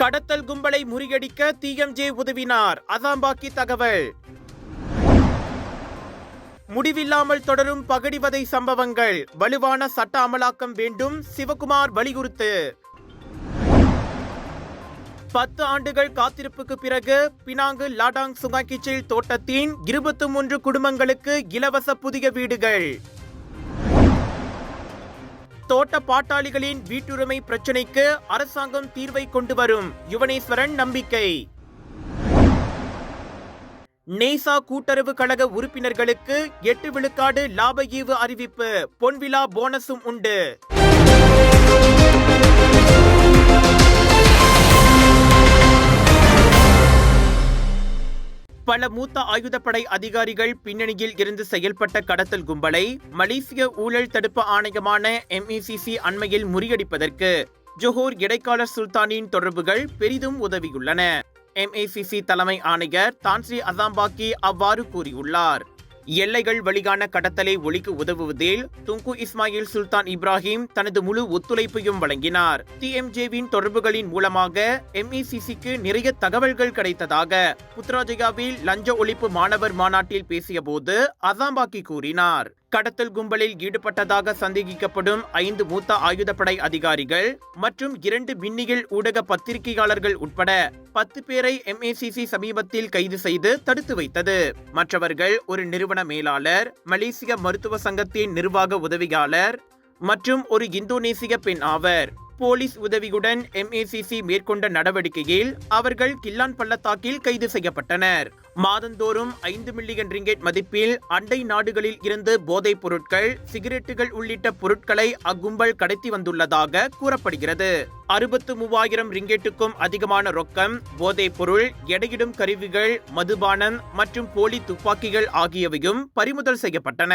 கடத்தல் கும்பலை முறியடிக்க டிஎம்ஜே உதவினார். அசாம்பாக்கி தகவல். முடிவில்லாமல் தொடரும் பகடிவதை சம்பவங்கள். வலுவான சட்ட அமலாக்கம் வேண்டும். சிவகுமார் வலியுறுத்து. பத்து ஆண்டுகள் காத்திருப்புக்கு பிறகு பினாங்கு லாடாங் சுங்காக்கிச்சில் தோட்டத்தின் இருபத்தி மூன்று குடும்பங்களுக்கு இலவச புதிய வீடுகள். தோட்ட பாட்டாளிகளின் வீட்டுரிமை பிரச்சினைக்கு அரசாங்கம் தீர்வை கொண்டு வரும் யுவனேஸ்வரன் நம்பிக்கை. நேசா கூட்டுறவு கழக உறுப்பினர்களுக்கு எட்டு விழுக்காடு லாப ஈவு அறிவிப்பு. பொன்விழா போனஸும் உண்டு. பல மூத்த ஆயுதப்படை அதிகாரிகள் பின்னணியில் இருந்து செயல்பட்ட கடத்தல் கும்பலை மலேசிய ஊழல் தடுப்பு ஆணையமான எம்இசிசி அண்மையில் முறியடிப்பதற்கு ஜொஹோர் இடைக்கால சுல்தானின் தொடர்புகள் பெரிதும் உதவியுள்ளன. எம்ஏசிசி தலைமை ஆணையர் தான்ஸ்ரீ அசாம்பாக்கி அவ்வாறு கூறியுள்ளார். எல்லைகள் வழிகான கடத்தலை ஒழிக்க உதவுவதில் துங்கு இஸ்மாயில் சுல்தான் இப்ராஹிம் தனது முழு ஒத்துழைப்பையும் வழங்கினார். டிஎம்ஜேவின் தொடர்புகளின் மூலமாக எம்இசிசிக்கு நிறைய தகவல்கள் கிடைத்ததாக புத்ராஜயாவில் லஞ்ச ஒழிப்பு மாணவர் மாநாட்டில் பேசியபோது அசாம்பாக்கி கூறினார். கடத்தல் கும்பலில் ஈடுபட்டதாக சந்தேகிக்கப்படும் ஐந்து மூத்த ஆயுதப்படை அதிகாரிகள் மற்றும் இரண்டு மின்னியல் ஊடக பத்திரிகையாளர்கள் உட்பட பத்து பேரை எம்ஏசிசி சமீபத்தில் கைது செய்து தடுத்து வைத்தது. மற்றவர்கள் ஒரு நிறுவன மேலாளர் மலேசிய மருத்துவ சங்கத்தின் நிர்வாக உதவியாளர் மற்றும் ஒரு இந்தோனேசிய பெண் ஆவர். போலீஸ் உதவியுடன் எம்ஏசிசி மேற்கொண்ட நடவடிக்கையில் அவர்கள் கில்லான் பள்ளத்தாக்கில் கைது செய்யப்பட்டனர். மாதந்தோறும் ஐந்து மில்லியன் ரிங்கெட் மதிப்பில் அண்டை நாடுகளில் இருந்து போதைப் பொருட்கள் சிகரெட்டுகள் உள்ளிட்ட பொருட்களை அக்கும்பல் கடத்தி வந்துள்ளதாக கூறப்படுகிறது. அறுபத்து மூவாயிரம் ரிங்கெட்டுக்கும் அதிகமான ரொக்கம் போதைப் பொருள் எடையிடும் கருவிகள் மதுபானம் மற்றும் போலி துப்பாக்கிகள் ஆகியவையும் பறிமுதல் செய்யப்பட்டன.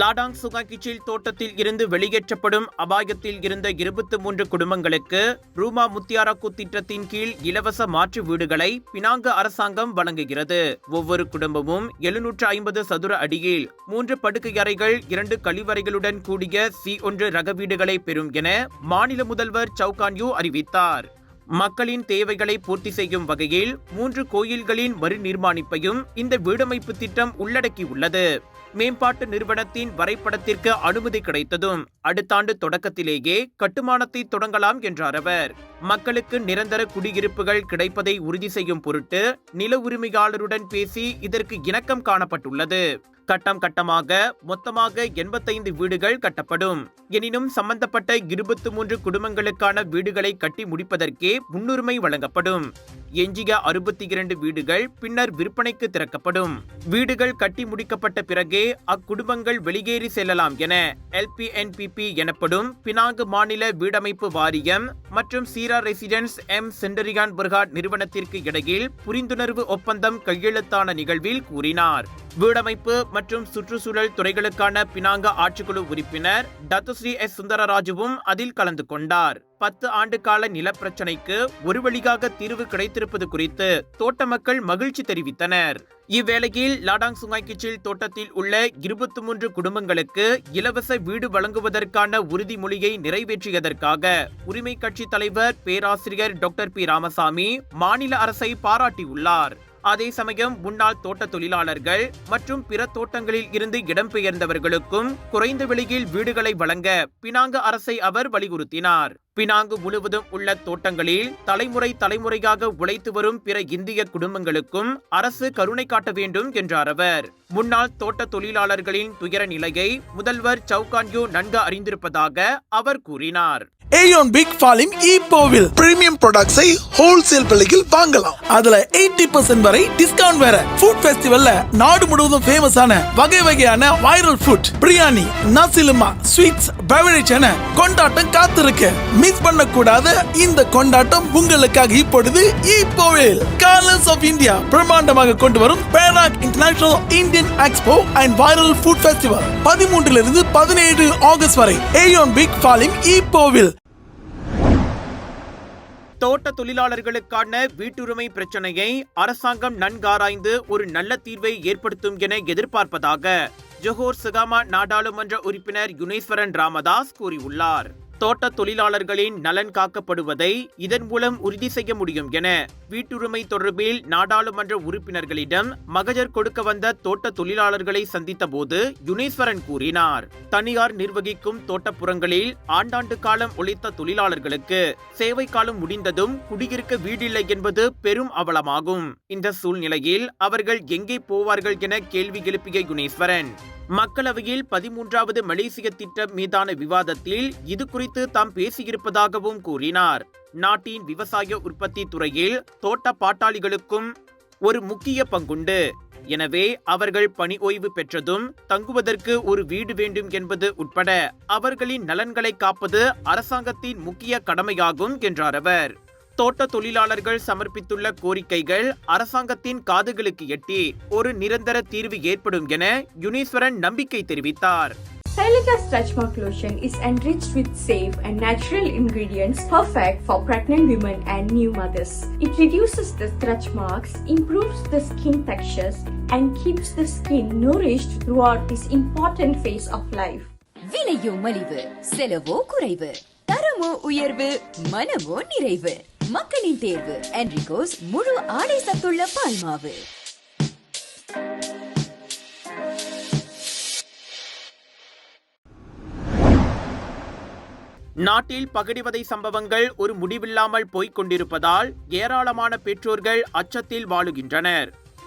லாடாங் சுகாகிச்சில் தோட்டத்தில் இருந்து வெளியேற்றப்படும் அபாயத்தில் இருந்த இருபத்தி மூன்று குடும்பங்களுக்கு ரூமா முத்தியாராக்கு திட்டத்தின் கீழ் இலவச மாற்று வீடுகளை பினாங்கு அரசாங்கம் வழங்குகிறது. ஒவ்வொரு குடும்பமும் எழுநூற்று ஐம்பது சதுர அடியில் மூன்று படுக்கை அறைகள் இரண்டு கழிவறைகளுடன் கூடிய சி ஒன்று ரக வீடுகளை பெறும் என மாநில முதல்வர் சவுகான்யூ அறிவித்தார். மக்களின் தேவைகளை பூர்த்தி செய்யும் வகையில் மூன்று கோயில்களின் மறுநிர்மாணிப்பையும் இந்த வீடமைப்பு திட்டம் உள்ளடக்கியுள்ளது. மேம்பாட்டு நிறுவனத்தின் வரைபடத்திற்கு அனுமதி கிடைத்ததும் அடுத்த ஆண்டு தொடக்கத்திலேயே கட்டுமானத்தை தொடங்கலாம் என்றார் அவர். மக்களுக்கு நிரந்தர குடியிருப்புகள் கிடைப்பதை உறுதி செய்யும் பொருட்டு நில உரிமையாளருடன் பேசி இதற்கு இணக்கம் காணப்பட்டுள்ளது. கட்டம் கட்டமாக மொத்தமாக எண்பத்தைந்து வீடுகள் கட்டப்படும். எனினும் சம்பந்தப்பட்ட இருபத்தி மூன்று குடும்பங்களுக்கான வீடுகளை கட்டி முடிப்பதற்கே முன்னுரிமை வழங்கப்படும். எஞ்சிய அறுபத்தி இரண்டு வீடுகள் பின்னர் விற்பனைக்கு திறக்கப்படும். வீடுகள் கட்டி முடிக்கப்பட்ட பிறகே அக்குடும்பங்கள் வெளியேறி செல்லலாம் என எல்பிஎன்பிபி எனப்படும் பினாங்கு மாநில வீடமைப்பு வாரியம் மற்றும் சீரா ரெசிடென்ஸ் எம். சென்டரியான் புர்காட் நிறுவனத்திற்கு இடையில் புரிந்துணர்வு ஒப்பந்தம் கையெழுத்தான நிகழ்வில் கூறினார். வீடமைப்பு மற்றும் சுற்றுச்சூழல் துறைகளுக்கான பினாங்க ஆட்சிக்குழு உறுப்பினர் டத்துஸ்ரீ எஸ். சுந்தரராஜுவும் அதில் கலந்து கொண்டார். பத்து ஆண்டுகால நிலப்பிரச்சினைக்கு நிலப்பிரச்சனைக்கு ஒரு வழியாக தீர்வு கிடைத்திருப்பது குறித்து தோட்ட மக்கள் மகிழ்ச்சி தெரிவித்தனர். இவ்வேளையில் லாடாங் சுங்காய்கிச்சில் தோட்டத்தில் உள்ள இருபத்தி மூன்று குடும்பங்களுக்கு இலவச வீடு வழங்குவதற்கான உறுதிமொழியை நிறைவேற்றியதற்காக உரிமை கட்சி தலைவர் பேராசிரியர் டாக்டர் பி. ராமசாமி மாநில அரசை பாராட்டியுள்ளார். அதே சமயம் முன்னாள் தோட்ட தொழிலாளர்கள் மற்றும் பிற தோட்டங்களில் இருந்து இடம்பெயர்ந்தவர்களுக்கும் குறைந்த விலையில் வீடுகளை வழங்க பினாங்கு அரசை அவர் வலியுறுத்தினார். பினாங்கு முழுவதும் உள்ள தோட்டங்களில் தலைமுறை தலைமுறையாக உழைத்து வரும் பிற இந்திய குடும்பங்களுக்கும் அரசு கருணை காட்ட வேண்டும் என்றார் அவர். முன்னாள் தோட்ட தொழிலாளர்களின் துயர நிலையை முதல்வர் சவுகான்யூ நன்கு அறிந்திருப்பதாக அவர் கூறினார். ஏயோன் பிக் ஃபாலிம் இப்போவில் பிரீமியம் ப்ராடக்ட்ஸை ஹோல்சேல் விலையில் வாங்கலாம். அதுல 80% வரை டிஸ்கவுண்ட் வேற. ஃபுட் ஃபெஸ்டிவல்ல நாடு முழுவதும் ஃபேமஸான வகை வகையான viral food biryani nasi lemak sweets beverage என கொண்டாட்டம் காத்திருக்கு. மிஸ் பண்ணக்கூடாத. இந்த கொண்டாட்டம் உங்களுக்காக இப்பொழுது இப்போவில் கலர்ஸ் ஆஃப் இந்தியா பிரம்மாண்டமாக கொண்டு வரும் Perak international Indian expo and viral food festival பதிமூன்றிலிருந்து பதினேழு ஆகஸ்ட் வரை. ஏயோன் பிக் ஃபாலிங் இப்போவில். தோட்ட தொழிலாளர்களுக்கான வீட்டுரிமை பிரச்சனையை அரசாங்கம் நன்காராய்ந்து ஒரு நல்ல தீர்வை ஏற்படுத்தும் என எதிர்பார்ப்பதாக ஜொஹோர் சுகாமா நாடாளுமன்ற உறுப்பினர் யுனேஸ்வரன் ராமதாஸ் கூறியுள்ளார். தோட்ட தொழிலாளர்களின் நலன் காக்கப்படுவதை இதன் மூலம் உறுதி செய்ய முடியும் என வீட்டுரிமை தொடர்பில் நாடாளுமன்ற உறுப்பினர்களிடம் மகஜர் கொடுக்க வந்த தோட்ட தொழிலாளர்களை சந்தித்த போது யுனேஸ்வரன் கூறினார். தனியார் நிர்வகிக்கும் தோட்டப்புறங்களில் ஆண்டாண்டு காலம் உழைத்த தொழிலாளர்களுக்கு சேவை காலம் முடிந்ததும் குடியிருக்க வீடில்லை என்பது பெரும் அவலமாகும். இந்த சூழ்நிலையில் அவர்கள் எங்கே போவார்கள் என கேள்வி எழுப்பிய யுனேஸ்வரன் மக்களவையில் பதிமூன்றாவது மலேசிய திட்டம் மீதான விவாதத்தில் இது குறித்து தாம் பேசியிருப்பதாகவும் கூறினார். நாட்டின் விவசாய உற்பத்தி துறையில் தோட்ட பாட்டாளிகளுக்கும் ஒரு முக்கிய பங்குண்டு. எனவே அவர்கள் பணி ஓய்வு பெற்றதும் தங்குவதற்கு ஒரு வீடு வேண்டும் என்பது உட்பட அவர்களின் நலன்களை காப்பது அரசாங்கத்தின் முக்கிய கடமையாகும் என்றார் அவர். தோட்ட தொழிலாளர்கள் சமர்ப்பித்துள்ள கோரிக்கைகள் அரசாங்கத்தின் காதுகளுக்கு எட்டி ஒரு நிரந்தர தீர்வு ஏற்படும் என யுனீஸ்வரன் நம்பிக்கை தெரிவித்தார் Celica Stretch Mark Lotion is enriched with safe and natural ingredients perfect for pregnant women and new mothers. It reduces the stretch marks, improves the skin textures, and keeps the skin nourished throughout this important phase of life. விலையோ மலிவு செலவோ குறைவு தரமோ உயர்வு மனமோ நிறைவு மக்களின் தேர்வு. என்ரிகோஸ் முழு ஆடை சத்துள்ள பால்மாவு நாட்டில் பகடிவதை சம்பவங்கள் ஒரு முடிவில்லாமல் போய்க் கொண்டிருப்பதால் ஏராளமான பெற்றோர்கள் அச்சத்தில் வாழுகின்றனர்.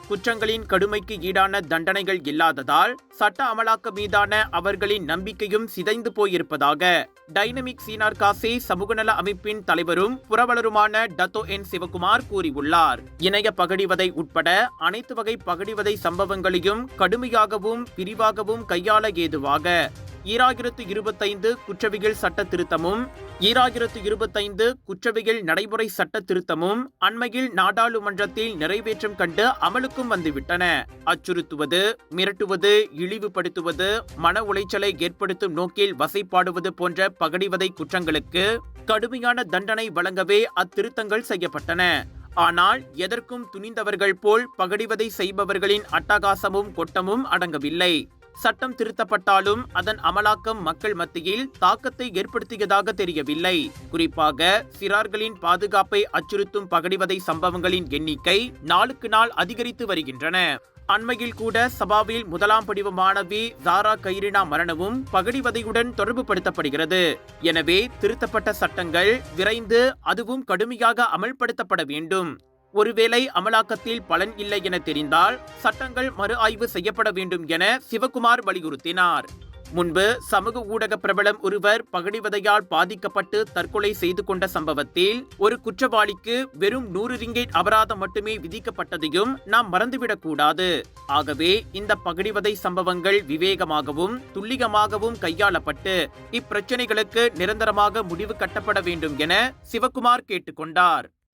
குற்றங்களின் கடுமைக்கு ஈடான தண்டனைகள் இல்லாததால் சட்ட அமலாக்க மீதான அவர்களின் நம்பிக்கையும் சிதைந்து போயிருப்பதாக டைனமிக் சீனார் காசி சமூகநல அமைப்பின் தலைவரும் புரவலருமான டத்தோ என் சிவகுமார் கூறியுள்ளார். இணைய பகடிவதை உட்பட அனைத்து வகை பகடிவதை சம்பவங்களையும் கடுமையாகவும் விரிவாகவும் கையாள ஏதுவாக ஈராயிரத்து இருபத்தைந்து குற்றவியல் சட்ட திருத்தமும் ஈராயிரத்து இருபத்தைந்து குற்றவியல் நடைமுறை சட்ட திருத்தமும் அண்மையில் நாடாளுமன்றத்தில் நிறைவேற்றம் கண்டு அமலுக்கும் வந்துவிட்டன. அச்சுறுத்துவது மிரட்டுவது இழிவுபடுத்துவது மன உளைச்சலை ஏற்படுத்தும் நோக்கில் வசைப்பாடுவது போன்ற பகடிவதை குற்றங்களுக்கு கடுமையான தண்டனை வழங்கவே அத்திருத்தங்கள் செய்யப்பட்டன. ஆனால் எதற்கும் துணிந்தவர்கள் போல் பகடிவதை செய்பவர்களின் அட்டகாசமும் கொட்டமும் அடங்கவில்லை. சட்டம் திருத்தப்பட்டாலும் அதன் அமலாக்கம் மக்கள் மத்தியில் தாக்கத்தை ஏற்படுத்தியதாக தெரியவில்லை. குறிப்பாக சிறார்களின் பாதுகாப்பை அச்சுறுத்தும் பகடிவதை சம்பவங்களின் எண்ணிக்கை நாளுக்கு நாள் அதிகரித்து வருகின்றன. அண்மையில் கூட சபாவில் முதலாம் படிவ மாணவி தாரா கைரினா மரணமும் பகடிவதையுடன் தொடர்புபடுத்தப்படுகிறது. எனவே திருத்தப்பட்ட சட்டங்கள் விரைந்து அதுவும் கடுமையாக அமல்படுத்தப்பட வேண்டும். ஒருவேளை அமலாக்கத்தில் பலன் இல்லை என தெரிந்தால் சட்டங்கள் மறு ஆய்வு செய்யப்பட வேண்டும் என சிவகுமார் வலியுறுத்தினார். முன்பு சமூக ஊடக பிரபலம் ஒருவர் பகடிவதையால் பாதிக்கப்பட்டு தற்கொலை செய்து கொண்ட சம்பவத்தில் ஒரு குற்றவாளிக்கு வெறும் நூறு ரிங்கேட் அபராதம் மட்டுமே விதிக்கப்பட்டதையும் நாம் மறந்துவிடக்கூடாது ஆகவே இந்த பகடிவதை சம்பவங்கள் விவேகமாகவும் துல்லியமாகவும் கையாளப்பட்டு இப்பிரச்சனைகளுக்கு நிரந்தரமாக முடிவு கட்டப்பட வேண்டும் என சிவகுமார் கேட்டுக்கொண்டார்.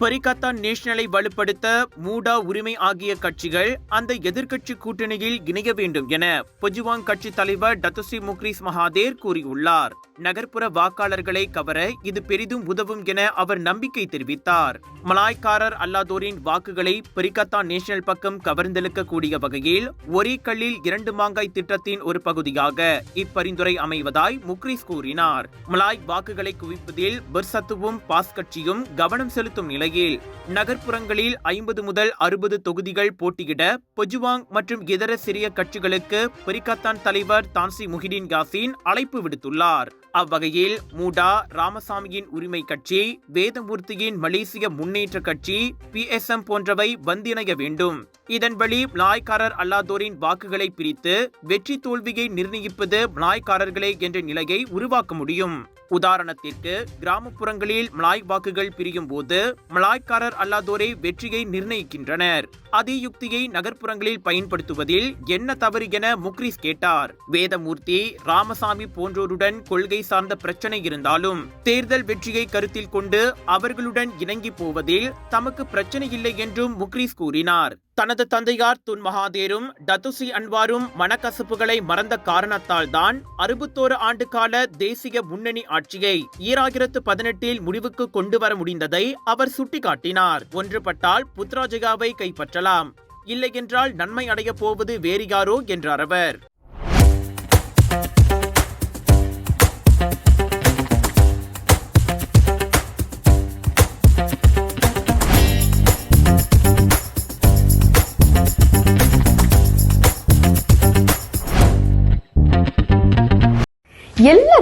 பரிகத்தா நேஷனலை வலுப்படுத்த மூடா உரிமை ஆகிய கட்சிகள் அந்த எதிர்க்கட்சி கூட்டணியில் இணைய வேண்டும் என பொஜுவாங் கட்சி தலைவர் டத்துஸ்ரீ முக்ரிஸ் மகாதேர் கூறியுள்ளார். நகர்ப்புற வாக்காளர்களை கவர இது பெரிதும் உதவும் என அவர் நம்பிக்கை தெரிவித்தார். மலாய்க்காரர் அல்லாதோரின் வாக்குகளை பரிகத்தா நேஷனல் பக்கம் கவர்ந்தெழுக்கக்கூடிய வகையில் ஒரே கல்லில் இரண்டு மாங்காய் திட்டத்தின் ஒரு பகுதியாக இப்பரிந்துரை அமைவதாய் முக்ரிஸ் கூறினார். மலாய் வாக்குகளை குவிப்பதில் பிர்சத்துவும் பாஸ் கட்சியும் கவனம் செலுத்தும் நிலை நிலையில் நகர்ப்புறங்களில் ஐம்பது முதல் அறுபது தொகுதிகள் போட்டியிட பொஜுவாங் மற்றும் இதர சிறிய கட்சிகளுக்கு பெரிகாத்தான் தலைவர் தான்சி முஹிடின் யாசின் அழைப்பு விடுத்துள்ளார். அவ்வகையில் மூடா ராமசாமியின் உரிமை கட்சி வேதமூர்த்தியின் மலேசிய முன்னேற்ற கட்சி பி எஸ் எம் போன்றவை வந்திணைய வேண்டும். இதன்படி வழி மலாய்க்காரர் அல்லாதோரின் வாக்குகளை பிரித்து வெற்றி தோல்வியை நிர்ணயிப்பது மலாய்க்காரர்களே என்ற நிலையை உருவாக்க முடியும். உதாரணத்திற்கு கிராமப்புறங்களில் மலாய் வாக்குகள் பிரியும் போது மலாய்க்காரர் அல்லாதோரே வெற்றியை நிர்ணயிக்கின்றனர். அதே யுக்தியை நகர்ப்புறங்களில் பயன்படுத்துவதில் என்ன தவறு என முக்ரிஸ் கேட்டார். வேதமூர்த்தி ராமசாமி போன்றோருடன் கொள்கை சார்ந்த பிரச்சனை இருந்தாலும் தேர்தல் வெற்றியை கருத்தில் கொண்டு அவர்களுடன் இணங்கி போவதில் தமக்கு பிரச்சனை இல்லை என்றும் முக்ரீஸ் கூறினார். தனது தந்தையார் துன் மகாதேரும் டத்துசி அன்வாரும் மனக்கசப்புகளை மறந்த காரணத்தால் தான் அறுபத்தோரு ஆண்டு கால தேசிய முன்னணி ஆட்சியை ஈராயிரத்து பதினெட்டில் முடிவுக்கு கொண்டு வர முடிந்ததை அவர் சுட்டிக்காட்டினார். ஒன்றுபட்டால் புத்ராஜயாவை கைப்பற்றலாம். இல்லையென்றால் நன்மை அடையப் போவது வேறு யாரோ என்றார் அவர்.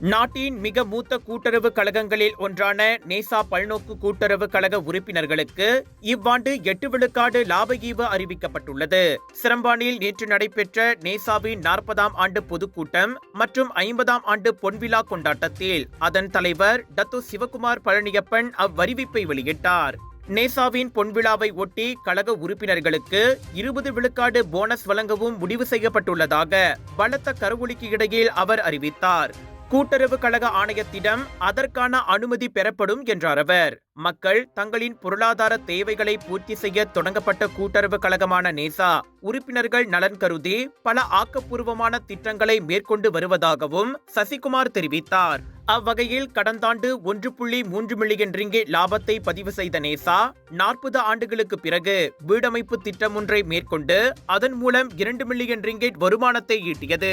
நாட்டின் மிக மூத்த கூட்டுறவு கழகங்களில் ஒன்றான நேசா பல்நோக்கு கூட்டுறவு கழக உறுப்பினர்களுக்கு இவ்வாண்டு எட்டு விழுக்காடு லாப அறிவிக்கப்பட்டுள்ளது. சிரம்பானில் நேற்று நடைபெற்ற நேசாவின் நாற்பதாம் ஆண்டு பொதுக்கூட்டம் மற்றும் ஐம்பதாம் ஆண்டு பொன்விழா கொண்டாட்டத்தில் அதன் தலைவர் டத்து சிவகுமார் பழனியப்பன் அவ்வறிவிப்பை வெளியிட்டார். நேசாவின் பொன்விழாவை ஒட்டி கழக உறுப்பினர்களுக்கு இருபது விழுக்காடு போனஸ் வழங்கவும் முடிவு செய்யப்பட்டுள்ளதாக பலத்த கருவொலிக்கு இடையில் அவர் அறிவித்தார். கூட்டுறவு கழக ஆணையத்திடம் அதற்கான அனுமதி பெறப்படும் என்றார் அவர். மக்கள் தங்களின் பொருளாதார தேவைகளை பூர்த்தி செய்ய தொடங்கப்பட்ட கூட்டுறவு கழகமான நேசா உறுப்பினர்கள் நலன் கருதி பல ஆக்கப்பூர்வமான திட்டங்களை மேற்கொண்டு வருவதாகவும் சசிகுமார் தெரிவித்தார். அவ்வகையில் கடந்த ஆண்டு ஒன்று புள்ளி மூன்று மில்லியன் ரிங்கே லாபத்தை பதிவு செய்த நேசா நாற்பது ஆண்டுகளுக்கு பிறகு வீடமைப்பு திட்டம் ஒன்றை மேற்கொண்டு அதன் மூலம் இரண்டு மில்லியன் ரிங்கிட் வருமானத்தை ஈட்டியது.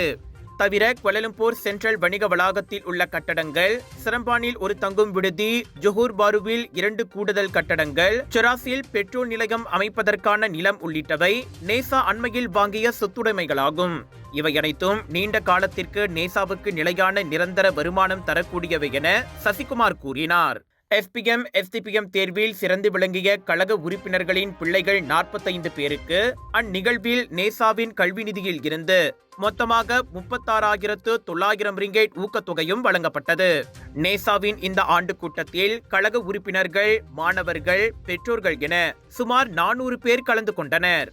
தவிர கொலலம்பூர் சென்ட்ரல் வணிக வளாகத்தில் உள்ள கட்டடங்கள் சிரம்பானில் ஒரு தங்கும் விடுதி ஜொஹூர் பாருவில் இரண்டு கூடுதல் கட்டடங்கள் செராசில் பெட்ரோல் நிலையம் அமைப்பதற்கான நிலம் உள்ளிட்டவை நேசா அண்மையில் வாங்கிய சொத்துடைமைகளாகும். இவை அனைத்தும் நீண்ட காலத்திற்கு நேசாவுக்கு நிலையான நிரந்தர வருமானம் தரக்கூடியவை என சசிகுமார் கூறினார். எஸ்பிஎம் எஸ்டிபிஎம் தேர்வில் சிறந்து விளங்கிய கழக உறுப்பினர்களின் பிள்ளைகள் நாற்பத்தைந்து பேருக்கு அந்நிகழ்வில் நேசாவின் கல்வி நிதியில் இருந்து மொத்தமாக முப்பத்தாறாயிரத்து தொள்ளாயிரம் ரிங்கேட் ஊக்கத்தொகையும் வழங்கப்பட்டது. நேசாவின் இந்த ஆண்டு கூட்டத்தில் கழக உறுப்பினர்கள் மாணவர்கள் பெற்றோர்கள் என சுமார் நானூறு பேர் கலந்து கொண்டனர்.